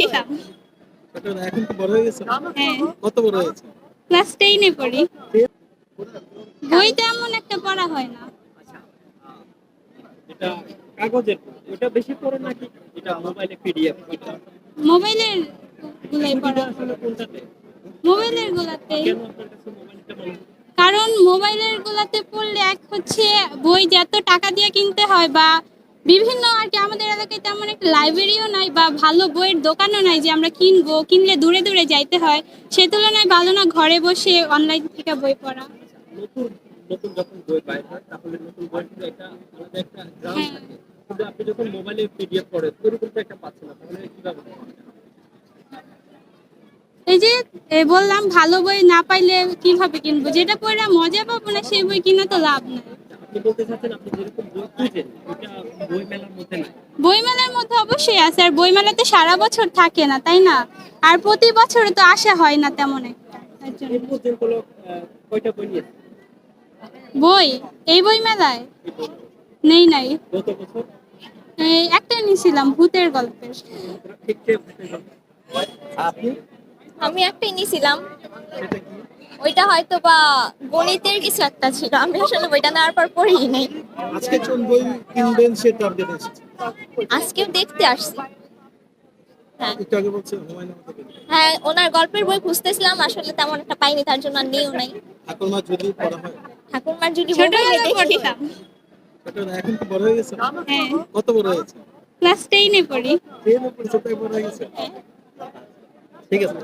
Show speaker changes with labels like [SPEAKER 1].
[SPEAKER 1] পড়তাম
[SPEAKER 2] এখন কি বড় হয়ে গেছে কত বড় হয়েছে?
[SPEAKER 1] ক্লাস টেনে পড়ি। বই তেমন একটা পড়া হয় না।
[SPEAKER 3] এটা কাগজের ওটা বেশি পড়ে নাকি? এটা মোবাইলে পিডিএফ ওইটা
[SPEAKER 1] মোবাইলের গুলাই পড়া।
[SPEAKER 3] কোনটাতে?
[SPEAKER 1] মোবাইলের গুলাতে।
[SPEAKER 3] কেন আপনার কাছে মোবাইলটা?
[SPEAKER 1] কারণ মোবাইলের গুলাতে পড়লে এক হচ্ছে বই যত টাকা দিয়ে কিনতে হয় বা বিভিন্ন আর কি আমাদের এলাকায় তেমন একটা লাইব্রেরিও নাই বা ভালো বইয়ের দোকানও নাই যে আমরা কিনবো কিনলে দূরে দূরে যাইতে হয়। সে তুলনায় ভালো না ঘরে বসে অনলাইন থেকে বই পড়া।
[SPEAKER 3] নতুন নতুন যখন বই বাইর হয় তাহলে নতুন বই কিন্তু একটা আলাদা একটা গ্রাম। থাকে। কিন্তু আপনি যখন মোবাইলে পিডিএফ পড়েন ওরকম তো একটা পাচ্ছেন না তাহলে কীভাবে
[SPEAKER 1] এই যে এ, বললাম ভালো বই না পাইলে কীভাবে কিনবো? যেটা পড়ে মজা পাবো না সেই বই কিনা তো লাভ নাই। বইমেলার মধ্যে অবশ্যই আছে আর বইমেলাতে সারা বছর থাকে না তাই না? আর প্রতি বছরে তো আসা হয় না তেমন একটা
[SPEAKER 3] বই
[SPEAKER 1] এই বই মেলায় নেই নাই। একটা নিয়েছিলাম ভূতের গল্পের।
[SPEAKER 3] ঠিক ঠিক আপনি?
[SPEAKER 4] আমি একটাই নিয়েছিলাম। ওইটা হয়তো বা গণিতের কিছু একটা ছিল। আমি আসলে বইটা নেওয়ার পর পড়িই নাই।
[SPEAKER 2] আজকে কোন বই কিনবেন সে টার্গেট এসেছে
[SPEAKER 4] আজকেও দেখতে আসছি। হ্যাঁ।
[SPEAKER 2] একটু আগে বলছে হুমায়ুন আহমেদের বই।
[SPEAKER 4] হ্যাঁ ওনার গল্পের বই খুঁজতেছিলাম আসলে তেমন একটা পাইনি তার জন্য আর নিয়েও নাই।
[SPEAKER 2] ঠাকুরমা যদি পড়া হয়।
[SPEAKER 4] ঠাকুরমার যদি
[SPEAKER 1] পড়তাম
[SPEAKER 2] এখন কি বড় হয়ে গেছে?
[SPEAKER 1] হ্যাঁ।
[SPEAKER 2] কত বড় হয়েছে
[SPEAKER 1] ক্লাস টেনে পড়ি।
[SPEAKER 2] তাই বড় হয়ে গেছে। ঠিক আছে।